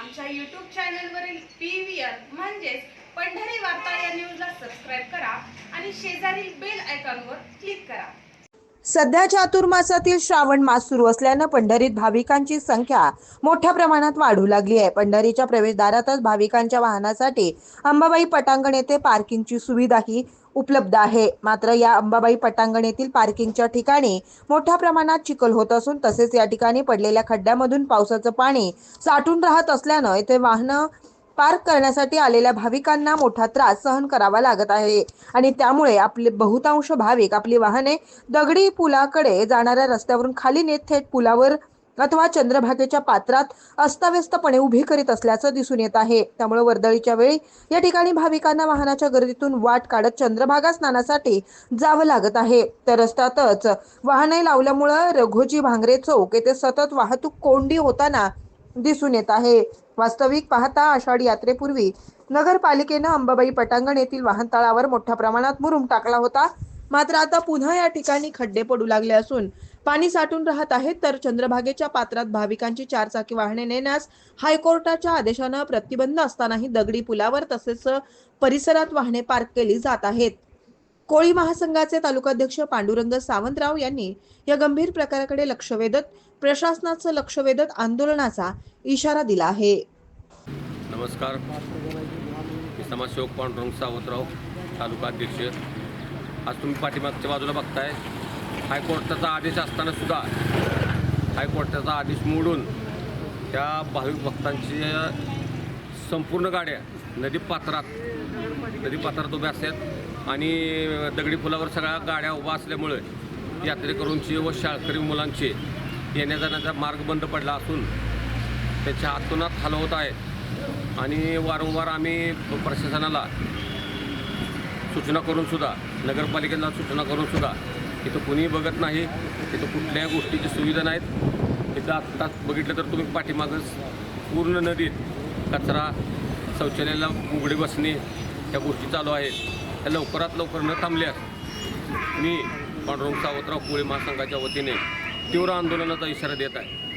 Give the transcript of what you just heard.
आमच्या यूट्यूब चॅनलवरील P V R म्हणजेच पंढरी वार्ता या न्यूजला सबस्क्राईब करा आणि शेजारील बेल आयकॉनवर क्लिक करा. सध्या चातुर्मासातील श्रावण मास सुरू असल्यानं पंढरीत भाविकांची संख्या मोठ्या प्रमाणात वाढू लागली आहे. पंढरीच्या प्रवेशद्वारातच भाविकांच्या वाहनासाठी अंबाबाई पटांगण येथे पार्किंगची सुविधाही उपलब्ध आहे. मात्र या अंबाबाई पटांगण येथील पार्किंगच्या ठिकाणी मोठ्या प्रमाणात चिखल होत असून तसेच या ठिकाणी पडलेल्या खड्ड्यामधून पावसाचं पाणी साठून राहत असल्यानं येथे वाहनं पार्क करण्यासाठी आलेल्या भाविकांना मोठा त्रास सहन करावा लागत आहे. आणि त्यामुळे आपले बहुतांश भाविक आपली वाहने दगडी पुलाकडे जाणाऱ्या रस्त्यावरून खाली नेत थेट पुलावर अथवा चंद्रभागेच्या पात्रात अस्ताव्यस्तपणे उभी करीत असल्याचं दिसून येत आहे. त्यामुळे वर्दळीच्या वेळी या ठिकाणी भाविकांना वाहनाच्या गर्दीतून वाट काढत चंद्रभागा स्नानासाठी जावं लागत आहे. तर रस्त्यातच वाहने लावल्यामुळं रघोजी भांगरे चौक येथे सतत वाहतूक कोंडी होताना दिसून येत आहे. वास्तविक पाहता आषाढी यात्रेपूर्वी नगरपालिकेनं अंबाबाई पटांगण येथील वाहनतळावर मोठ्या प्रमाणात मुरुम टाकला होता. मात्र आता पुन्हा या ठिकाणी खड्डे पडू लागले असून पाणी साठून राहत आहे तर चंद्रभागेच्या पात्रात भाविकांची चारचाकी वाहने नेण्यास हायकोर्टाच्या आदेशानं प्रतिबंध असतानाही दगडी पुलावर तसेच परिसरात वाहने पार्क केली जात आहेत. कोळी महासंघाचे तालुकाध्यक्ष पांडुरंग सावंतराव यांनी या गंभीर प्रकाराकडे लक्ष वेधत प्रशासनाचं लक्ष वेधत आंदोलनाचा इशारा दिला आहे. नमस्कार. मी समाजसेवक पांडुरंग सावंतराव तालुकाध्यक्ष. आज तुम्ही पाठीमागच्या बाजूला बघताय हायकोर्टाचा आदेश असताना सुद्धा हायकोर्टाचा आदेश मोडून त्या भाविक भक्तांची संपूर्ण गाड्या नदीपात्रात नदीपात्रात उभ्या असतात आणि दगडी पुलावर सगळ्या गाड्या उभ्या असल्यामुळे यात्रेकरूंची व शाळकरी मुलांचे येण्या जाण्याचा मार्ग बंद पडला असून त्याच्या हातोनात हलवत आहेत. आणि वारंवार आम्ही प्रशासनाला सूचना करूनसुद्धा नगरपालिकेला सूचना करूनसुद्धा इथं कुणीही बघत नाही. इथं कुठल्याही गोष्टीची सुविधा नाहीत. इथं आत्ताच बघितलं तर तुम्ही पाठीमागच पूर्ण नदीत कचरा शौचालयाला उघडे बसणे या गोष्टी चालू आहेत. त्या लवकरात लवकर न थांबल्यास मी पांडुरंग सावंतराव कोळी महासंघाच्या वतीने तीव्र आंदोलनाचा इशारा देत आहे.